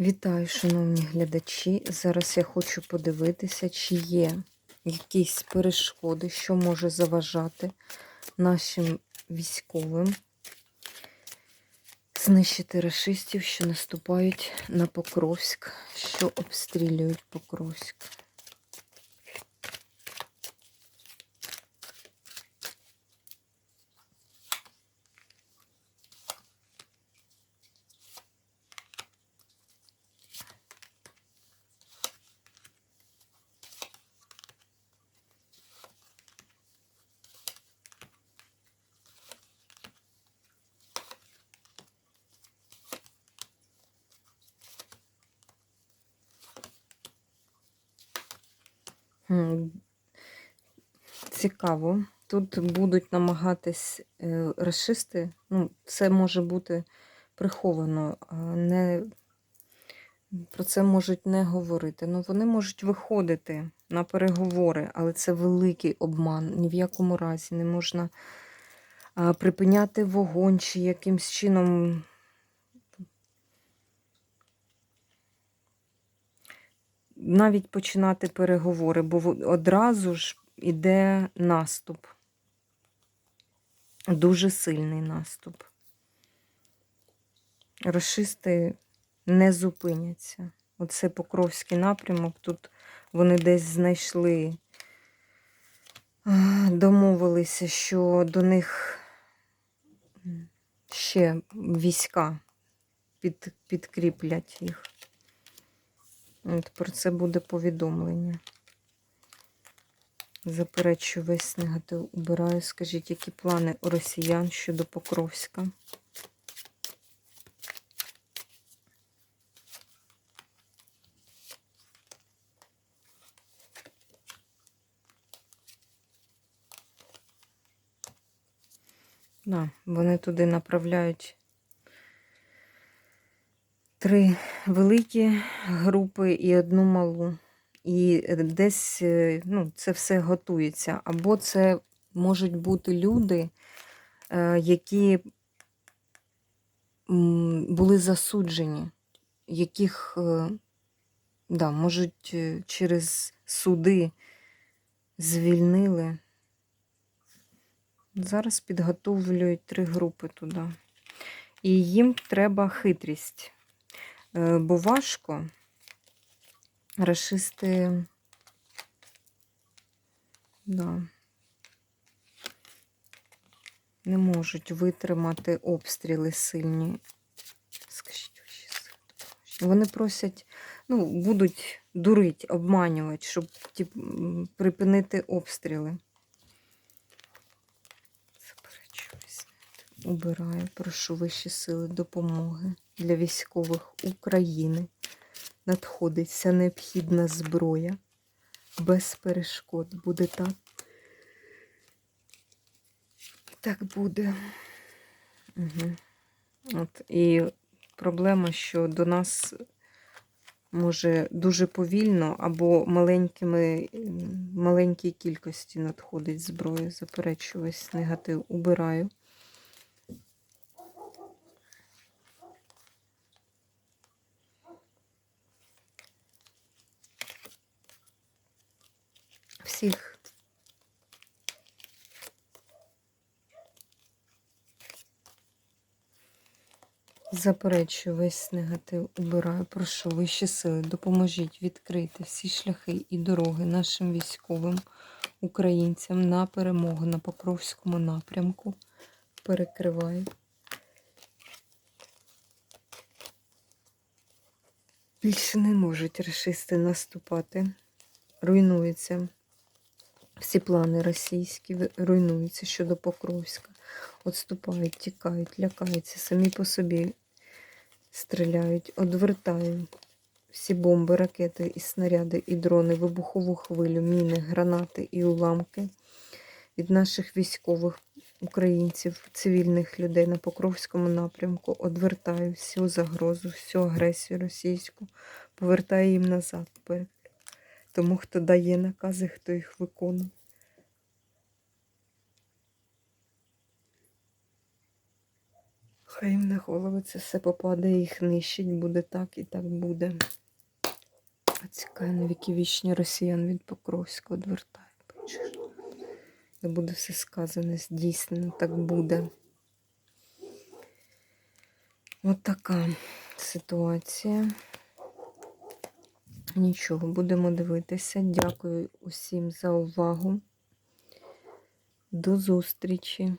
Вітаю, шановні глядачі. Зараз я хочу подивитися, чи є якісь перешкоди, що може заважати нашим військовим знищити рашистів, що наступають на Покровськ, що обстрілюють Покровськ. Цікаво. Тут будуть намагатись е, расисти, ну, це може бути приховано, не, про це можуть не говорити. Ну, вони можуть виходити на переговори, але це великий обман. Ні в якому разі не можна припиняти вогонь чи якимсь чином. Навіть починати переговори, бо одразу ж іде наступ. Дуже сильний наступ. Рашисти не зупиняться. Оце Покровський напрямок. Тут вони десь знайшли, домовилися, що до них ще війська під, підкріплять їх. От про це буде повідомлення. Заперечую весь негатив убираю. Скажіть, які плани у росіян щодо Покровська? Да, вони туди направляють три великі групи і одну малу. І десь е, ну, це все готується. Або це можуть бути люди, е, які були засуджені, яких е, да, можуть через суди звільнили. Зараз підготовлюють три групи туди. І їм треба хитрість. Е, Бо важко рашисти. Да, не можуть витримати обстріли сильні. Вони просять, ну, будуть дурить, обманювати, щоб тип, припинити обстріли. Заперечуюсь. Убираю, прошу вищі сили допомоги для військових України. Надходить вся необхідна зброя. Без перешкод. Буде так. Так буде. Угу. От, і проблема, що до нас може дуже повільно або маленькими, маленькій кількості надходить зброї. Заперечую весь негатив. Убираю. Всіх Заперечую весь негатив, убираю. Прошу вищі сили, допоможіть відкрити всі шляхи і дороги нашим військовим українцям на перемогу на Покровському напрямку. Перекриваю. Більше не можуть рашисти наступати. Руйнуються всі плани російські, руйнуються щодо Покровська. Отступають, тікають, лякаються, самі по собі стріляють, одвертаю всі бомби, ракети і снаряди, і дрони, вибухову хвилю, міни, гранати і уламки від наших військових українців, цивільних людей на Покровському напрямку. Одвертаю всю загрозу, всю агресію російську, повертаю їм назад. Тому, хто дає накази, хто їх виконує. Хай їм на голови це все попадає, їх нищить, буде так і так буде. А цікає на віки вічні росіян від Покровського бачиш. І буде все сказане, здійснено, так буде. От така ситуація. Нічого, будемо дивитися. Дякую усім за увагу. До зустрічі!